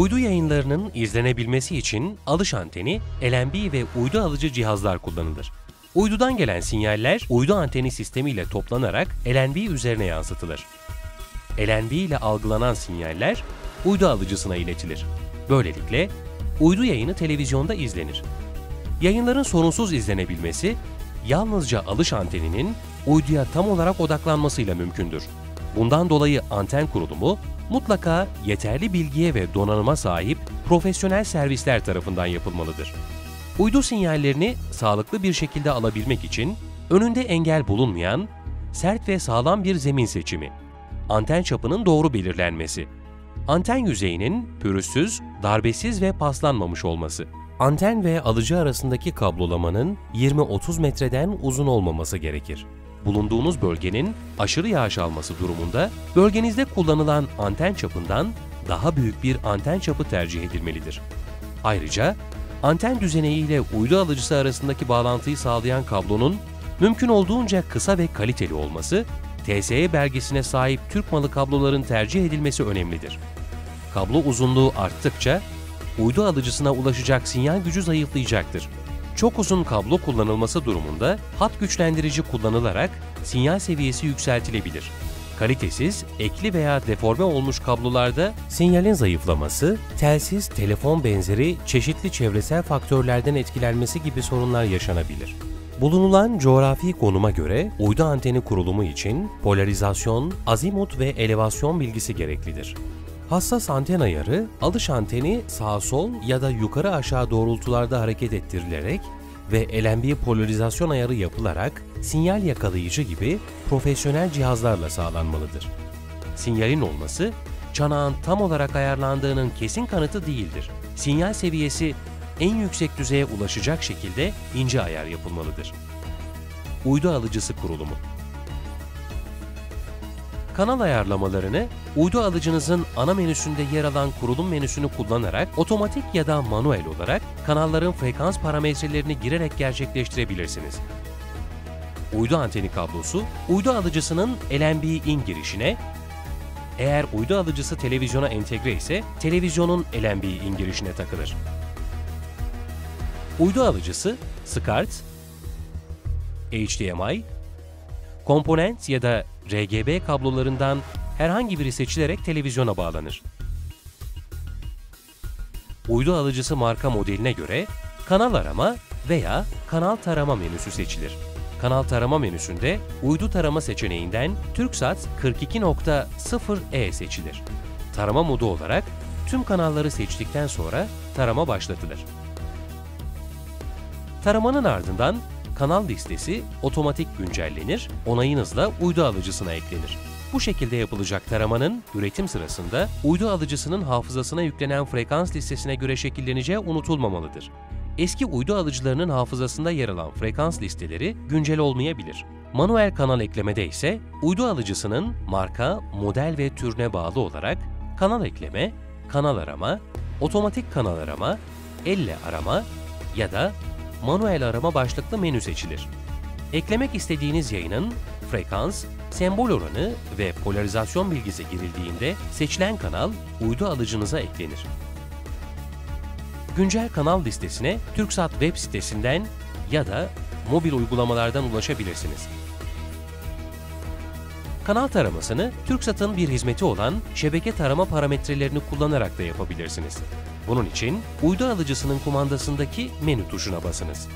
Uydu yayınlarının izlenebilmesi için alış anteni, LNB ve uydu alıcı cihazlar kullanılır. Uydudan gelen sinyaller uydu anteni sistemiyle toplanarak LNB üzerine yansıtılır. LNB ile algılanan sinyaller uydu alıcısına iletilir. Böylelikle uydu yayını televizyonda izlenir. Yayınların sorunsuz izlenebilmesi yalnızca alış anteninin uyduya tam olarak odaklanmasıyla mümkündür. Bundan dolayı anten kurulumu mutlaka yeterli bilgiye ve donanıma sahip profesyonel servisler tarafından yapılmalıdır. Uydu sinyallerini sağlıklı bir şekilde alabilmek için önünde engel bulunmayan, sert ve sağlam bir zemin seçimi, anten çapının doğru belirlenmesi, anten yüzeyinin pürüzsüz, darbesiz ve paslanmamış olması, anten ve alıcı arasındaki kablolamanın 20-30 metreden uzun olmaması gerekir. Bulunduğunuz bölgenin aşırı yağış alması durumunda bölgenizde kullanılan anten çapından daha büyük bir anten çapı tercih edilmelidir. Ayrıca anten düzeneği ile uydu alıcısı arasındaki bağlantıyı sağlayan kablonun mümkün olduğunca kısa ve kaliteli olması, TSE belgesine sahip Türk malı kabloların tercih edilmesi önemlidir. Kablo uzunluğu arttıkça uydu alıcısına ulaşacak sinyal gücü zayıflayacaktır. Çok uzun kablo kullanılması durumunda hat güçlendirici kullanılarak sinyal seviyesi yükseltilebilir. Kalitesiz, ekli veya deforme olmuş kablolarda sinyalin zayıflaması, telsiz, telefon benzeri çeşitli çevresel faktörlerden etkilenmesi gibi sorunlar yaşanabilir. Bulunulan coğrafi konuma göre uydu anteni kurulumu için polarizasyon, azimut ve elevasyon bilgisi gereklidir. Hassas anten ayarı, alış anteni sağ-sol ya da yukarı aşağı doğrultularda hareket ettirilerek ve LNB polarizasyon ayarı yapılarak sinyal yakalayıcı gibi profesyonel cihazlarla sağlanmalıdır. Sinyalin olması, çanağın tam olarak ayarlandığının kesin kanıtı değildir. Sinyal seviyesi en yüksek düzeye ulaşacak şekilde ince ayar yapılmalıdır. Uydu alıcısı kurulumu Kanal ayarlamalarını uydu alıcınızın ana menüsünde yer alan kurulum menüsünü kullanarak otomatik ya da manuel olarak kanalların frekans parametrelerini girerek gerçekleştirebilirsiniz. Uydu anteni kablosu, uydu alıcısının LNB-in girişine, eğer uydu alıcısı televizyona entegre ise televizyonun LNB-in girişine takılır. Uydu alıcısı SCART, HDMI, komponent ya da RGB kablolarından herhangi biri seçilerek televizyona bağlanır. Uydu alıcısı marka modeline göre kanal arama veya kanal tarama menüsü seçilir. Kanal tarama menüsünde uydu tarama seçeneğinden TürkSat 42.0e seçilir. Tarama modu olarak tüm kanalları seçtikten sonra tarama başlatılır. Taramanın ardından kanal listesi otomatik güncellenir, onayınızla uydu alıcısına eklenir. Bu şekilde yapılacak taramanın üretim sırasında uydu alıcısının hafızasına yüklenen frekans listesine göre şekilleneceği unutulmamalıdır. Eski uydu alıcılarının hafızasında yer alan frekans listeleri güncel olmayabilir. Manuel kanal eklemede ise uydu alıcısının marka, model ve türüne bağlı olarak kanal ekleme, kanal arama, otomatik kanal arama, elle arama ya da manuel arama başlıklı menü seçilir. Eklemek istediğiniz yayının frekans, sembol oranı ve polarizasyon bilgisi girildiğinde seçilen kanal uydu alıcınıza eklenir. Güncel kanal listesine TürkSat web sitesinden ya da mobil uygulamalardan ulaşabilirsiniz. Kanal taramasını TürkSat'ın bir hizmeti olan şebeke tarama parametrelerini kullanarak da yapabilirsiniz. Bunun için uydu alıcısının kumandasındaki menü tuşuna basınız.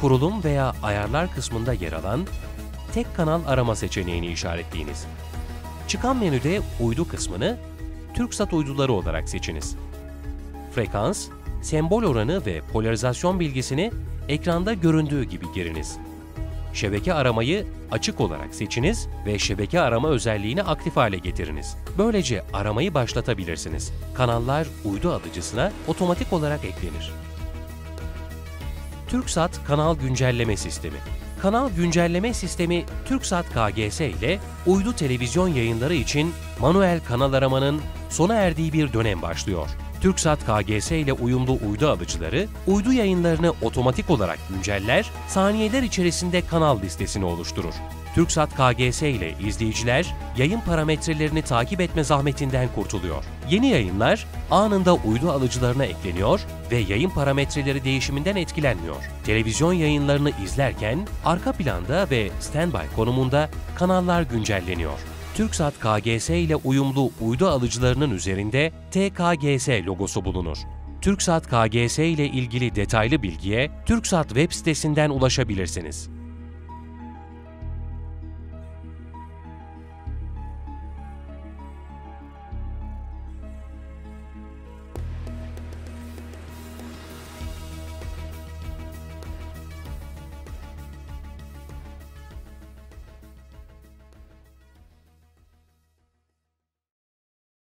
Kurulum veya ayarlar kısmında yer alan tek kanal arama seçeneğini işaretleyiniz. Çıkan menüde uydu kısmını TürkSat uyduları olarak seçiniz. Frekans, sembol oranı ve polarizasyon bilgisini ekranda göründüğü gibi giriniz. Şebeke aramayı açık olarak seçiniz ve şebeke arama özelliğini aktif hale getiriniz. Böylece aramayı başlatabilirsiniz. Kanallar uydu alıcısına otomatik olarak eklenir. TürkSat Kanal Güncelleme Sistemi Kanal Güncelleme Sistemi TürkSat KGS ile uydu televizyon yayınları için manuel kanal aramanın sona erdiği bir dönem başlıyor. TürkSat KGS ile uyumlu uydu alıcıları, uydu yayınlarını otomatik olarak günceller, saniyeler içerisinde kanal listesini oluşturur. TürkSat KGS ile izleyiciler yayın parametrelerini takip etme zahmetinden kurtuluyor. Yeni yayınlar anında uydu alıcılarına ekleniyor ve yayın parametreleri değişiminden etkilenmiyor. Televizyon yayınlarını izlerken arka planda ve standby konumunda kanallar güncelleniyor. TürkSat KGS ile uyumlu uydu alıcılarının üzerinde TKGS logosu bulunur. TürkSat KGS ile ilgili detaylı bilgiye TürkSat web sitesinden ulaşabilirsiniz.